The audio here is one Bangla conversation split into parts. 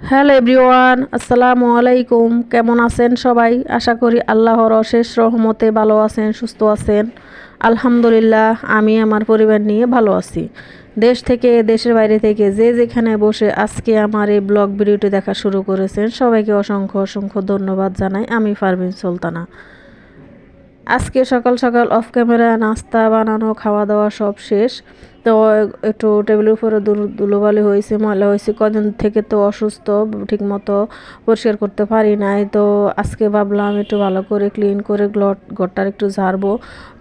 হ্যালো এভরিওয়ান, আসসালামু আলাইকুম। কেমন আছেন সবাই? আশা করি আল্লাহর অশেষ রহমতে ভালো আছেন, সুস্থ আছেন। আলহামদুলিল্লাহ, আমি আমার পরিবার নিয়ে ভালো আছি। দেশ থেকে, দেশের বাইরে থেকে যে যেখানে বসে আজকে আমার এই ব্লগ ভিডিওটি দেখা শুরু করেছেন, সবাইকে অসংখ্য অসংখ্য ধন্যবাদ জানাই। আমি পারভিন সুলতানা। আজকে সকাল সকাল অফ ক্যামেরা নাস্তা, বানানো খাওয়া দাওয়া সব শেষ। তো একটু টেবিলের উপরে ধুলোবালি হয়েছে, ময়লা হয়েছে, কদিন থেকে তো অসুস্থ ঠিক মতো পরিষ্কার করতে পারি নাই। তো আজকে ভাবলাম একটু ভালো করে ক্লিন করে গ্লট ঘরটার একটু ঝাড়বো।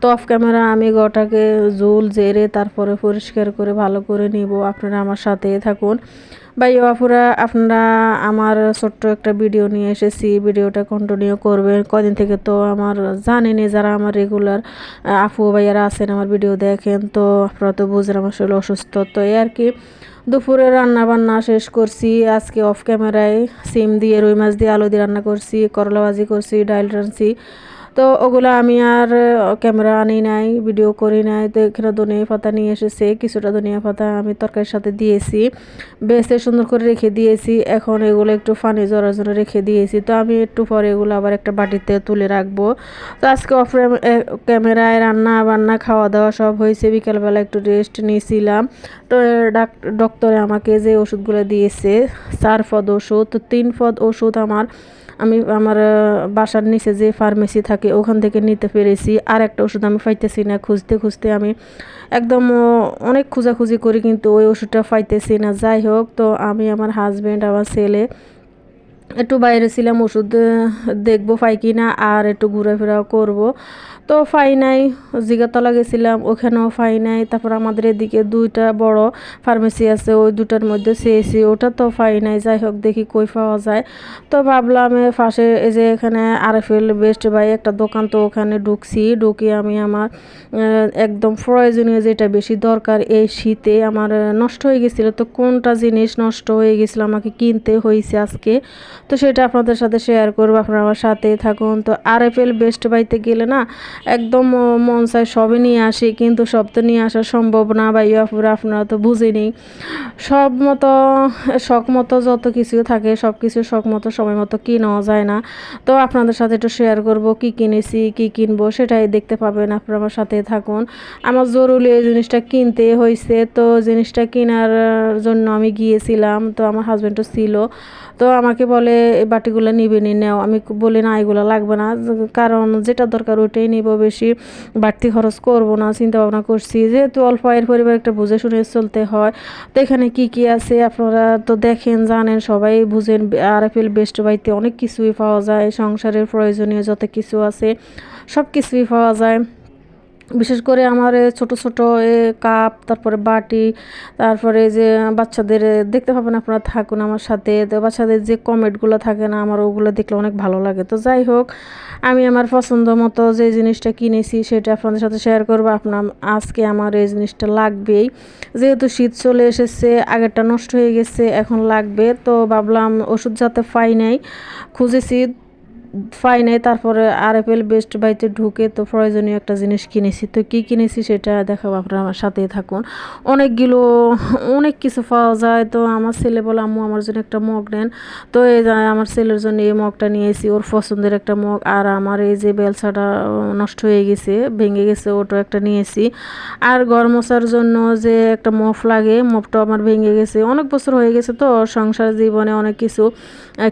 তো অফ ক্যামেরা আমি ঘরটাকে জুল জেরে তারপরে পরিষ্কার করে ভালো করে নিব। আপনারা আমার সাথে থাকুন। ভাই বাপুরা আপনারা আমার ছোট্ট একটা ভিডিও নিয়ে এসেছি। ভিডিওটা কন্টিনিউ করবেন। কদিন থেকে তো আমার জানেনি যারা আমার রেগুলার আপু ভাইয়ারা আছেন আমার ভিডিও দেখেন, তো আপনারা তো বুঝেন আমার শরীর অসুস্থ। তো এই আর কি, দুপুরে রান্না বান্না শেষ করছি। আজকে অফ ক্যামেরায় সিম দিয়ে রুই মাছ দিয়ে আলু দিয়ে রান্না করছি করলা ভাজি করছি, ডাইল রানছি তো ওগুলো আমি আর ক্যামেরা আনি নাই, ভিডিও করি নাই। তো এখানে ধনিয়া পাতা নিয়ে এসেছে, কিছুটা ধনিয়া পাতা আমি তরকারির সাথে দিয়েছি। বেসে সুন্দর করে রেখে দিয়েছি। এখন এগুলো একটু ফানি জড়ার জন্য রেখে দিয়েছি। তো আমি একটু পরে এগুলো আবার একটা বাটিতে তুলে রাখব। তো আজকে অফ ক্যামেরায় রান্না বান্না খাওয়া দাওয়া সব হয়েছে। বিকালবেলা একটু রেস্ট নিয়েছিলাম। তো ডক্টরে আমাকে যে ওষুধগুলো দিয়েছে, চার পদ ওষুধ, তিন পদ ওষুধ আমার আমি আমার বাসার নিচে যে ফার্মেসি থাকে, ওখান থেকে নিতে পেরেছি। আর একটা ওষুধ আমি পাইতেছি না। খুঁজতে খুঁজতে আমি একদম অনেক খোঁজাখুঁজি করি, কিন্তু ওই ওষুধটা পাইতেছি না। যাই হোক, তো আমি আমার হাজব্যান্ড আমার ছেলে একটু বাইরে ছিলাম, ওষুধ দেখব পাই কি না আর একটু ঘোরাফেরাও করব। তো ফাই নাই, জিগাতলা গেছিলাম, ওখানেও ফাই নাই। তারপর আমাদের এদিকে দুইটা বড় ফার্মেসি আছে, ওই দুটার মধ্যে চেয়েছি ওটা তো ফাই নাই। যাই হোক, দেখি কই পাওয়া যায়। তো ভাবলাম পাশে, এই যে এখানে আরএফএল বেস্ট বাই একটা দোকান, তো ওখানে ঢুকছি। ঢুকি আমি আমার একদম প্রয়োজনীয় যেটা বেশি দরকার, এই শীতে আমার নষ্ট হয়ে গেছিল। তো কোনটা জিনিস নষ্ট হয়ে গেছিল, আমাকে কিনতে হয়েছে আজকে। তো সেটা আপনাদের সাথে শেয়ার করব, আপনারা আমার সাথে থাকুন। তো আরএফএল বেস্ট বাইতে গেলে না, একদম মন চায় সবই নিয়ে আসি, কিন্তু সব তো নিয়ে আসা সম্ভব না বা ইয়াপুরা আপনারা তো বুঝিনি। সব মতো, শখ মতো যত কিছু থাকে, সব কিছু শখ মতো, সময় মতো কিনাও যায় না। তো আপনাদের সাথে একটু শেয়ার করব, কি কিনেছি, কি কিনবো, সেটাই দেখতে পাবেন, আপনারা আমার সাথে থাকুন। আমার জরুরি এই জিনিসটা কিনতে হয়েছে তো জিনিসটা কেনার জন্য আমি গিয়েছিলাম, তো আমার হাজব্যান্ডও ছিল। তো আমাকে বলে, এই বাটিগুলো নিবে নি নেও। আমি বলি, না, এগুলো লাগবে না। কারণ যেটা দরকার ওইটাই নিব বেশি। বাড়তি খরচ করব না চিন্তা ভাবনা করছি। যেহেতু অল্প আয়ের পরিবার একটা বুঝে শুনে চলতে হয়, তো এখানে কী কী আছে আপনারা তো দেখেন, জানেন, সবাই বুঝেন। আর এফেল বেস্ট বাইতে অনেক কিছুই পাওয়া যায়, সংসারের প্রয়োজনীয় যত কিছু আছে সব কিছুই পাওয়া যায়। বিশেষ করে আমার ছোট ছোট কাপ, তারপরে বাটি, তারপরে যে বাচ্চাদের দেখতে পাবেন আপনারা থাকুন আমার সাথে। তো বাচ্চাদের যে কমেন্টগুলো থাকে না, আমার ওগুলো দেখলে অনেক ভালো লাগে। তো যাই হোক, আমি আমার পছন্দ মতো যে জিনিসটা কিনেছি সেটা আপনাদের সাথে শেয়ার করব। আপনার আজকে আমার এই জিনিসটা লাগবেই। যেহেতু শীত চলে এসেছে, আগেরটা নষ্ট হয়ে গেছে, এখন লাগবে। তো ভাবলাম ওষুধ যাতে পাই নাই, খুঁজেছি। পাই নাই, তারপরে আর এল বেস্ট বাইতে ঢুকে তো প্রয়োজনীয় একটা জিনিস কিনেছি। তো কী কিনেছি সেটা দেখাবো আপনারা আমার সাথেই থাকুন। অনেকগুলো, অনেক কিছু পাওয়া যায়। তো আমার ছেলে বলে, আম্মু, আমার জন্য একটা মগ নেন। তো এই আমার ছেলের জন্য এই মগটা নিয়েছি। ওর পছন্দের একটা মগ। আর আমার এই যে বেলসাটা নষ্ট হয়ে গেছে, ভেঙে গেছে, ওটা একটা নিয়েছি। আর ঘর মশার জন্য যে একটা মফ লাগে মফটা আমার ভেঙে গেছে। অনেক বছর হয়ে গেছে তো, সংসার জীবনে অনেক কিছু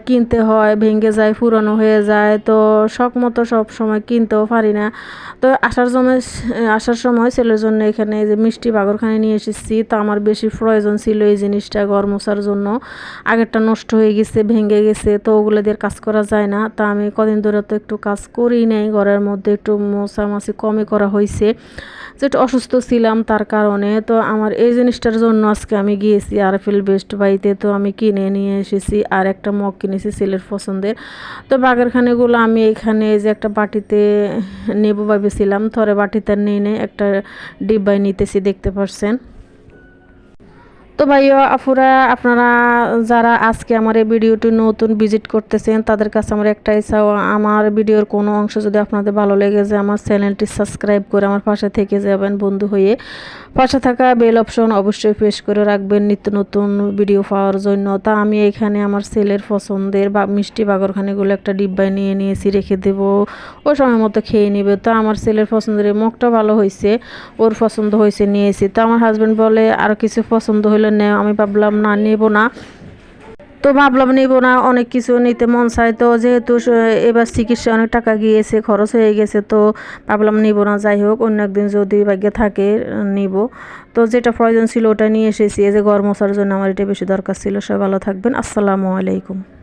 কিনতে হয়, ভেঙে যায়, পুরনো হয়ে যায়, তো শখ মতো সব সময় কিনতেও পারি না। তো আসার সময় আসার সময় ছেলের জন্য এখানে যে মিষ্টি বাগরখানে নিয়ে এসেছি, তো আমার বেশি প্রয়োজন ছিল এই জিনিসটা ঘর মোছার জন্য। আগেরটা নষ্ট হয়ে গেছে, ভেঙে গেছে, তো ওগুলো দিয়ে কাজ করা যায় না। তা আমি কদিন ধরে তো একটু কাজ করি নাই, ঘরের মধ্যে একটু মোছামাছি কমই করা হয়েছে যেটা অসুস্থ ছিলাম তার কারণে, তো আমার এই জিনিসটার জন্য আজকে আমি গিয়েছি আরফিল বেস্ট বাড়িতে তো আমি কিনে নিয়ে এসেছি। আর একটা মগ কিনেছি ছেলের পছন্দের। তো বাগেরখানেগুলো আমি এখানে যে একটা বাটিতে নেব ভেবেছিলাম, থরে বাটিতে নিয়ে একটা ডিব্বায় নিতেছি, দেখতে পারছেন। তো ভাইয়া আফুরা আপনারা যারা আজকে আমার এই ভিডিওটি নতুন ভিজিট করতেছেন, তাদের কাছে আমার একটাই চাও আমার ভিডিওর কোনো অংশ যদি আপনাদের ভালো লেগে যায়, আমার চ্যানেলটি সাবস্ক্রাইব করে আমার পাশে থেকে যাবেন বন্ধু হয়ে। পাশে থাকা বেল অপশন অবশ্যই প্রেস করে রাখবেন নিত্য নতুন ভিডিও পাওয়ার জন্য। তা আমি এখানে আমার ছেলের পছন্দের বা মিষ্টি বাগরখানিগুলো একটা ডিব্বায় নিয়ে নিয়েছি, রেখে দেব। ও সময় মতো খেয়ে নেবে। তো আমার ছেলের পছন্দের মুখটা ভালো হয়েছে, ওর পছন্দ হয়েছে, নিয়েছি। তো আমার হাজব্যান্ড বলে, আর কিছু পছন্দ হলে নেও, আমি ভাবলাম, না, নেব না। তো ভাবলাম, নেব না, অনেক কিছু নিতে মন চায়। তো যেহেতু এবার চিকিৎসা অনেক টাকা গিয়েছে, খরচ হয়ে গেছে, তো ভাবলাম, নিব না। যাই হোক, অন্য একদিন যদি ভাগ্যে থাকে, নিব। তো যেটা প্রয়োজন ছিল, ওটা নিয়ে এসেছি। এই যে গরম মশার জন্য আমার এটা বেশি দরকার ছিল। সবাই ভালো থাকবেন। আসসালামু আলাইকুম।